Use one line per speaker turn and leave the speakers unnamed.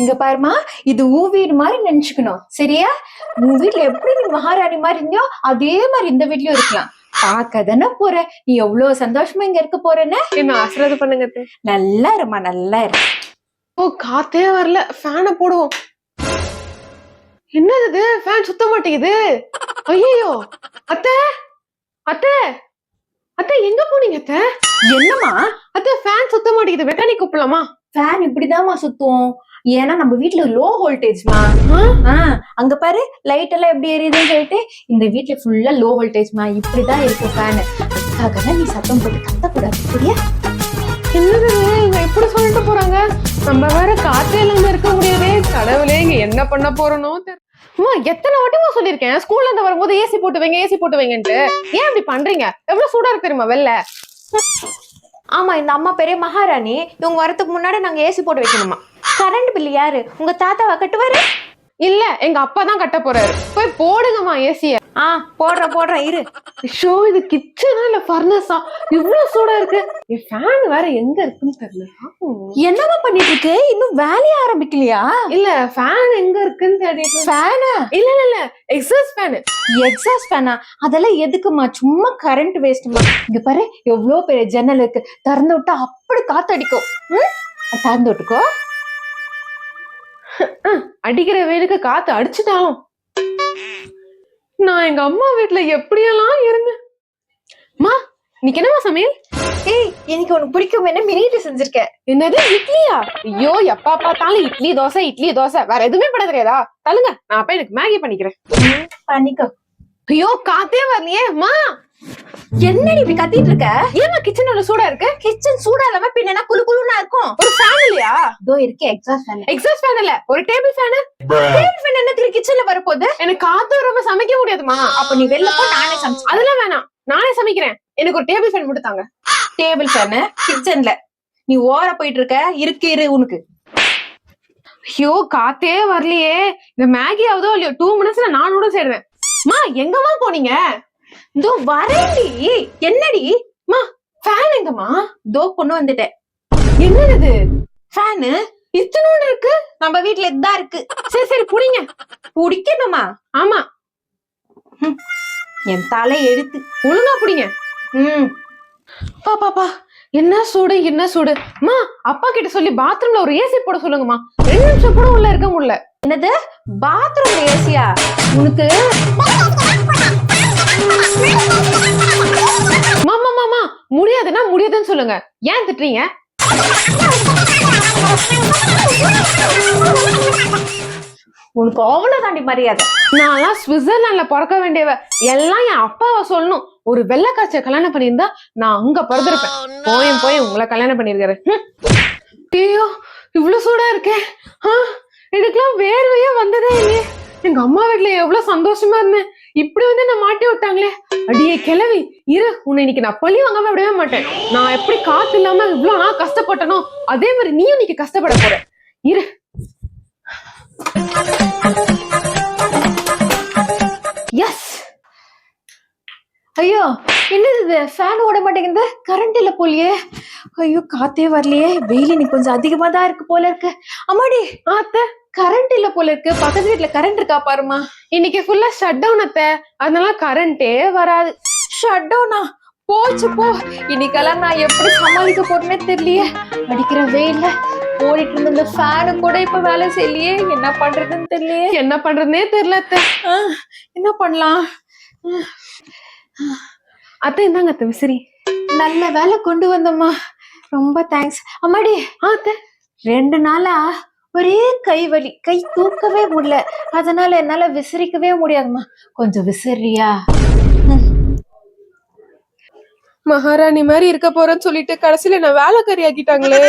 இங்க பாருமா இது உன் வீடு மாதிரி நினைச்சுக்கணும். சரியா? உன் வீட்ல எப்படி நீ மகாராணி மாதிரி இருந்தியோ அதே மாதிரி இந்த வீட்லயும் இருக்கலாம். பார்க்க தானே போற. நீ எவ்வளவு சந்தோஷமா இங்க இருக்க போறேன்னு?
என்ன ஆசீர்வாதம் பண்ணுங்க.
நல்லா இருமா நல்லா இரு.
ஓ காத்தே வரல. ஃபேனை போடுவோம். என்னது இது? ஃபேன் சுத்த மாட்டேங்குது. ஐயோ அத்தை. அத்தை. அத்தை எங்க போனீங்க அத்தை?
என்னம்மா?
அத்தை ஃபேன் சுத்த மாட்டேங்குது. மெக்கானிக் கூப்பிடலாமா?
ஃபேன் இப்படிதாம்மா சுத்தும். ஏன்னா நம்ம வீட்ல லோ வோல்டேஜ்மா
ஆ?
அங்க பாரு லைட் எல்லாம் எப்படி எரியுதுன்னு சொல்லிட்டு இந்த வீட்ல ஃபுல்லா லோ வோல்டேஜ்மா இப்படிதான் இருக்கும் ஃபேன் அதுக்காக நீ சத்தம் போட்டு கத்தக்கூடாது சரியா?
என்னது எப்படி சொல்லிட்டு போறாங்க? நம்ம வேற காத்தே இல்லாம இருக்க முடியாதே கடவுளே இங்க என்ன பண்ண போறனோ தெரியல. அம்மா எத்தனை வாட்டிமா சொல்லியிருக்கேன்? ஸ்கூல்ல இருந்து வரும்போது ஏசி போட்டு வைங்க ஏசி போட்டு வைங்கன்ட்டு ஏன் இப்படி பண்றீங்க? எவ்வளவு சூடா இருக்கு தெரியுமா வெளில?
ஆமா இந்த அம்மா பெரிய மகாராணி. இவங்க வரதுக்கு முன்னாடி நாங்க ஏசி போட்டு வைக்கணுமா? கரண்ட் பில் யாரு? உங்க தாத்தாவா கட்டுவாரு?
இல்ல எங்க அப்பா தான் கட்ட போறாரு. போய் போடுங்கம்மா ஏசிய
ஆ போடுற போடுற இரு.
ஷோ இது கிச்சனா இல்ல ஃபர்னஸா இவ்வளவு சூடா இருக்கு. என் ஃபேன் வேற எங்க இருக்குன்னு தெரியல.
என்னம்மா பண்ணிட்டு இருக்கு இன்னும் வேலைய ஆரம்பிக்கலையா?
இல்ல ஃபேன் எங்க இருக்குன்னு தேடிட்டு
ஃபேனா
இல்ல இல்ல இல்ல. எக்ஸாஸ்ட் ஃபேன்
எக்ஸாஸ்ட் ஃபேனா அதெல்லாம் எதுக்குமா சும்மா கரண்ட் வேஸ்ட்மா இங்க பாரு எவ்வளவு பெரிய ஜன்னல் இருக்கு. திறந்து விட்டா அப்படி காத்தடிக்கும். திறந்து விட்டுக்கோ.
அடிக்கிற வெயிலுக்கு காத்து அடிச்சுட்டாலும். நான் எங்க அம்மா வீட்ல எப்படியெல்லாம் இருந்தேன்? மா இன்னைக்கு என்னமா சமையல்?
ஏய் இன்னைக்கு உனக்கு பிடிக்கும் என்ன மினிட்டு செஞ்சிருக்கேன்
என்னது இட்லியா? ஐயோ எப்பா பார்த்தாலும் இட்லி தோசை இட்லி தோசை. வேற எதுவுமே பண்ண தெரியாதா தள்ளுங்க நான் அப்ப எனக்கு மேகி பண்ணிக்கிறேன்.
பண்ணிக்கோ.
ஐயோ காத்தே வரலையே மா.
என்னடி இப்படி கத்திட்டு இருக்க?
ஏமா கிச்சன் சூடா இருக்கு?
கிச்சன் சூடா இல்லாம பின்னா குளு குளுனா இருக்கும்?
ஒரு ஃபேன் இல்லையா?
இதோ இருக்கு எக்ஸாஸ்ட் ஃபேன்
எக்ஸாஸ்ட் ஃபேன் இல்ல ஒரு டேபிள் ஃபேன்
என்ன கிச்சன்ல வரப்போகுது
எனக்கு காத்து வரப்ப சமைக்க முடியாதுமா.
அப்ப நீ வெளில போ நானே சமைச்சு
அதெல்லாம் வேணாம். நானே சமைக்கிறேன். எனக்கு ஒரு டேபிள் ஃபேன் மட்டும் தாங்க
டேபிள் ஃபேனு கிச்சன்ல நீ ஓர போயிட்டு இருக்க. இருக்கு இரு உனக்கு.
ஐயோ காத்தே வரலையே. இந்த மேகி ஆகுதோ இல்லையோ டூ மினிட்ஸ்ல நான் நூடுல்ஸ் செய்டுவேன் மா எங்கம்மா போனீங்க?
இதோ வரேன்டி. என்னடி?
மா ஃபேன் எங்கம்மா?
இதோ கொண்டு வந்துட்டேன்.
என்னது
ஃபேனு
இத்தனோடு இருக்கு.
நம்ம வீட்டுல இதுதான் இருக்கு.
சரி சரி புடிங்க.
புடிக்கணுமா
ஆமா.
என் தலை எடுத்து.
ஒழுங்கா புடிங்க.
ம்.
பா பாப்பா என்ன சூடு என்ன சூடு. மா அப்பா கிட்ட சொல்லி பாத்ரூம்ல ஒரு ஏசி போட சொல்லுங்கம்மா. ரெண்டு நிமிஷம் கூட உள்ள இருக்க முடியல.
என்னது? பாத்ரூம்ல ஏசியா? உனக்கு?
மாமா மாமா முடியாதுன்னா முடியாதுன்னு சொல்லுங்க. ஏன் திட்டுறீங்க?
உனக்கு அவ்வளவு தாண்டி மரியாதை.
நான்லாம் சுவிட்சர்லாந்துல பிறக்க வேண்டியவ. எல்லாம் என் அப்பாவை சொல்லணும். ஒரு வெள்ளக்காய்ச்ச கல்யாணம் பண்ணியிருந்தா நான் அங்க பிறந்திருப்பேன். போயும் போய் உங்களை கல்யாணம் பண்ணிருக்காரு ஐயோ இவ்வளவு சூடா இருக்கேன் ஆ, இதுக்கெல்லாம் வேர்வையே வந்ததே இல்லையே. எங்க அம்மா வீட்டுல எவ்வளவு சந்தோஷமா இருந்தேன். இப்படி வந்து என்ன மாட்டி விட்டாங்களே. அடியே கிளவி இரு உன்னை இன்னைக்கு நான் பழி வாங்காம விடவே மாட்டேன். நான் எப்படி காத்து இல்லாம இவ்வளவு நான் கஷ்டப்பட்டனோ அதே மாதிரி நீயும் இன்னைக்கு கஷ்டப்பட போற. இரு. எஸ்
ஐயோ என்னது இது? ஃபேன் ஓட மாட்டேங்குது. கரண்ட் இல்ல போலியே. ஐயோ காத்தே வரலையே. வெயில் இன்னைக்கு கொஞ்சம் அதிகமா தான் இருக்கு போல இருக்கு. அம்மாடி.
ஆத்த
கரண்ட் இல்ல போல இருக்கு. பக்கத்து வீட்டுல கரண்ட் இருக்கா பாருமா
இன்னைக்கு ஃபுல்லா ஷட் டவுன் அத்த. அதனால கரண்டே வராது.
ஷட் டவுனா போச்சு போ. இன்னைக்கெல்லாம் நான் எப்படி சமாளிக்க போறேனே தெரியலையே. அடிக்கிற வெயில்ல ஓடிட்டு இருந்த இந்த ஃபேனு கூட இப்ப வேலை செய்யலையே. என்ன பண்றதுன்னு தெரியலையே.
என்ன பண்றதுனே தெரியல அத்த.
என்ன பண்ணலாம்?
அத்தை இந்தாங்க அத்தை விசிறி.
நல்ல வேலை கொண்டு வந்தம்மா. ரொம்ப தேங்க்ஸ் அம்மாடி.
ஆ அத்தை.
ரெண்டு நாளா ஒரே கை வலி கை தூக்கவே முடியல. அதனால என்னால விசிறிக்கவே முடியாதும்மா. கொஞ்சம் விசிறியா?
மகாராணி மாதிரி இருக்க போறேன்னு சொல்லிட்டு கடைசியில நான் வேலைக்காரி ஆக்கிட்டாங்களே.